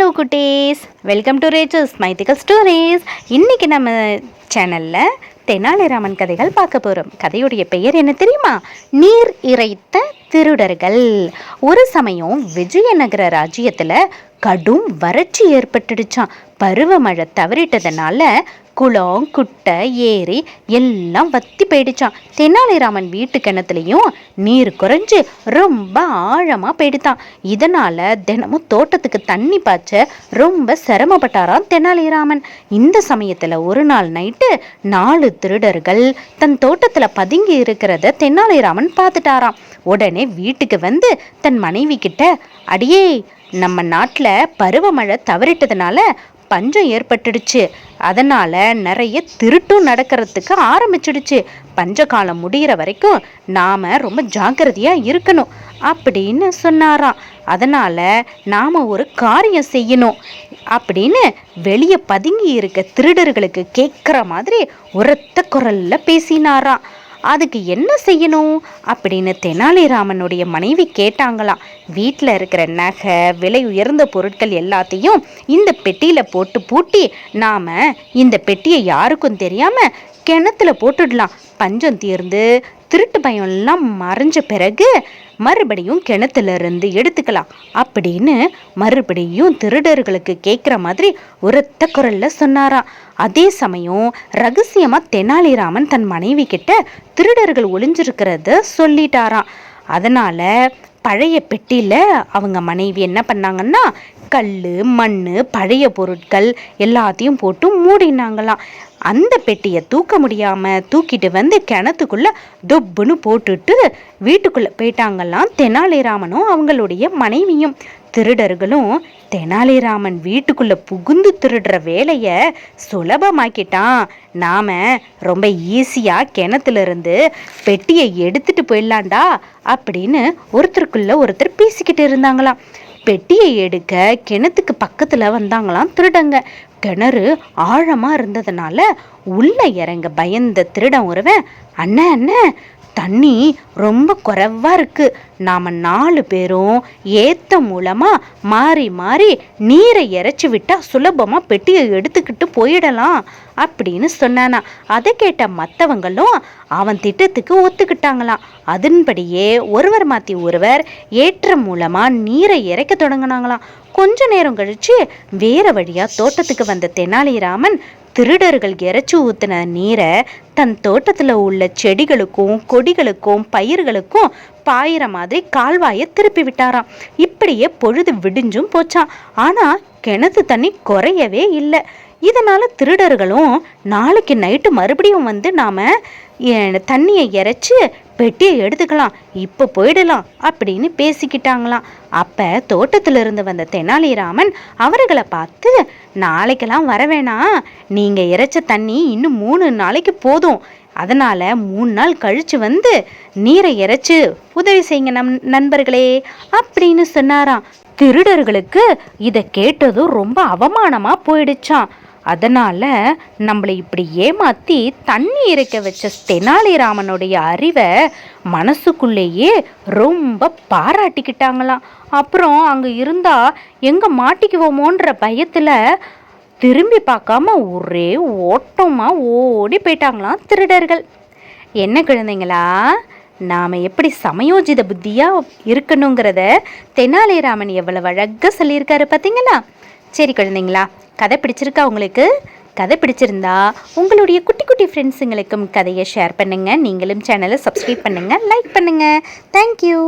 Hello குட்டீஸ். Welcome to Rachel's mythical stories இன்னைக்கு நம்ம சேனலில் தெனாலிராமன் கதைகள் பார்க்க போகிறோம் கதையுடைய பெயர் என்ன தெரியுமா? நீர் இறைத்த திருடர்கள். ஒரு சமயம் விஜயநகர ராஜ்யத்தில் கடும் வறட்சி ஏற்பட்டுடுச்சான் பருவமழை தவறிட்டதுனால குளம் குட்டை ஏரி எல்லாம் வத்தி போயிடுச்சான் தெனாலிராமன் வீட்டு கிணத்துலையும் நீர் குறைஞ்சு ரொம்ப ஆழமாக போயிடுத்தான் இதனால் தினமும் தோட்டத்துக்கு தண்ணி பாய்ச்ச ரொம்ப சிரமப்பட்டாராம் தெனாலிராமன். இந்த சமயத்தில் ஒரு நாள் நைட்டு நாலு திருடர்கள் தன் தோட்டத்தில் பதுங்கி இருக்கிறத தெனாலிராமன் பார்த்துட்டாராம். உடனே வீட்டுக்கு வந்து தன் மனைவி கிட்ட அடியே நம்ம நாட்டில் பருவமழை தவறிட்டதுனால பஞ்சம் ஏற்பட்டுடுச்சு. அதனால் நிறைய திருட்டும் நடக்கிறதுக்கு ஆரம்பிச்சிடுச்சு. பஞ்சகாலம் முடிகிற வரைக்கும் நாம் ரொம்ப ஜாக்கிரதையாக இருக்கணும் அப்படின்னு சொன்னாராம். அதனால் நாம் ஒரு காரியம் செய்யணும் அப்படின்னு வெளியே பதுங்கி இருக்க திருடர்களுக்கு கேட்குற மாதிரி உரத்த குரலில் பேசினாராம். அதுக்கு என்ன செய்யணும்? அப்படின்னு தெனாலிராமனுடைய மனைவி கேட்டாங்களாம் வீட்டில் இருக்கிற நகை விலை உயர்ந்த பொருட்கள் எல்லாத்தையும் இந்த பெட்டியில் போட்டு பூட்டி நாம் இந்த பெட்டியை யாருக்கும் தெரியாமல் கிணத்துல போட்டுடலாம். பஞ்சம் தீர்ந்து திருட்டு பயம் எல்லாம் மறைஞ்ச பிறகு மறுபடியும் கிணத்துல இருந்து எடுத்துக்கலாம். அப்படின்னு மறுபடியும் திருடர்களுக்கு கேட்குற மாதிரி உரத்த குரல்ல சொன்னாராம். அதே சமயம் ரகசியமா தெனாலிராமன் தன் மனைவி கிட்ட திருடர்கள் ஒளிஞ்சிருக்கிறத சொல்லிட்டாராம். அதனால பழைய பெட்டியில் அவங்க மனைவி என்ன பண்ணாங்கன்னா கல் மண் பழைய பொருட்கள் எல்லாத்தையும் போட்டு மூடினாங்களாம். அந்த பெட்டியை தூக்க முடியாமல் தூக்கிட்டு வந்து கிணத்துக்குள்ளே தொப்புன்னு போட்டுட்டு வீட்டுக்குள்ளே போயிட்டாங்களாம் தெனாலிராமனும் அவங்களுடைய மனைவியும். திருடர்களும் தெனாலிராமன் வீட்டுக்குள்ளே புகுந்து திருடுற வேலையை சுலபமாக்கிட்டான். நாம் ரொம்ப ஈஸியாக கிணத்துலேருந்து பெட்டியை எடுத்துட்டு போயிடலாண்டா அப்படின்னு ஒருத்தருக்குள்ள ஒருத்தர் பேசிக்கிட்டு இருந்தாங்களாம். பெட்டியை எடுக்க கிணத்துக்கு பக்கத்தில் வந்தாங்களாம் திருடங்க. கிணறு ஆழமாக இருந்ததுனால உள்ளே இறங்க பயந்த திருடம் ஒருவன் அண்ணன் அண்ணன் தண்ணி ரொம்ப குறைவாக இருக்குது நாம் நாலு பேரும் ஏத்த மூலமாக மாறி மாறி நீரை இறைச்சி விட்டால் சுலபமாக பெட்டியை எடுத்துக்கிட்டு போயிடலாம் அப்படின்னு சொன்னானா. அதை கேட்ட மற்றவங்களும் அவன் திட்டத்துக்கு ஒத்துக்கிட்டாங்களாம். அதன்படியே ஒருவர் மாற்றி ஒருவர் ஏற்றம் மூலமாக நீரை இறைக்க தொடங்கினாங்களாம். கொஞ்ச நேரம் கழித்து வேற வழியாக தோட்டத்துக்கு வந்த தெனாலிராமன் திருடர்கள் இறைச்சி ஊற்றின நீரை தன் தோட்டத்தில் உள்ள செடிகளுக்கும் கொடிகளுக்கும் பயிர்களுக்கும் பாயிற மாதிரி கால்வாயை திருப்பி விட்டாராம். இப்படியே பொழுது விடிஞ்சும் போச்சான் ஆனால் கிணத்து தண்ணி குறையவே இல்லை. இதனால் திருடர்களும் நாளைக்கு நைட்டு மறுபடியும் வந்து நாம் தண்ணியை இறைச்சி பெட்டியை எடுத்துக்கலாம் இப்போ போயிடலாம் அப்படின்னு பேசிக்கிட்டாங்களாம். அப்போ தோட்டத்தில் இருந்து வந்த தெனாலிராமன் அவர்களை பார்த்து நாளைக்கெல்லாம் வர வேணாம். நீங்கள் இறைச்ச தண்ணி இன்னும் மூணு நாளைக்கு போதும். அதனால் மூணு நாள் கழித்து வந்து நீரை இறைச்சி உதவி செய்யுங்க நம் நண்பர்களே அப்படின்னு சொன்னாராம். திருடர்களுக்கு இதை கேட்டதும் ரொம்ப அவமானமாக போயிடுச்சான் அதனால் நம்மளை இப்படி ஏமாற்றி தண்ணி இறக்க வச்ச தெனாலிராமனுடைய அறிவை மனசுக்குள்ளேயே ரொம்ப பாராட்டிக்கிட்டாங்களாம். அப்புறம் அங்கே இருந்தால் எங்கே மாட்டிக்குவோமோன்ற பயத்தில் திரும்பி பார்க்காம ஒரே ஓட்டமாக ஓடி போயிட்டாங்களாம் திருடர்கள். என்ன குழந்தைங்களா? நாம் எப்படி சமயோஜித புத்தியாக இருக்கணுங்கிறத தெனாலிராமன் எவ்வளவு அழகாக சொல்லியிருக்காரு பார்த்தீங்களா சரி குழந்தைங்களா கதை பிடிச்சிருக்கா உங்களுக்கு? கதை பிடிச்சிருந்தா உங்களுடைய குட்டி குட்டி ஃப்ரெண்ட்ஸுங்களுக்கும் கதையை ஷேர் பண்ணுங்கள் நீங்களும் சேனலை சப்ஸ்கிரைப் பண்ணுங்கள் லைக் பண்ணுங்கள் தேங்க்யூ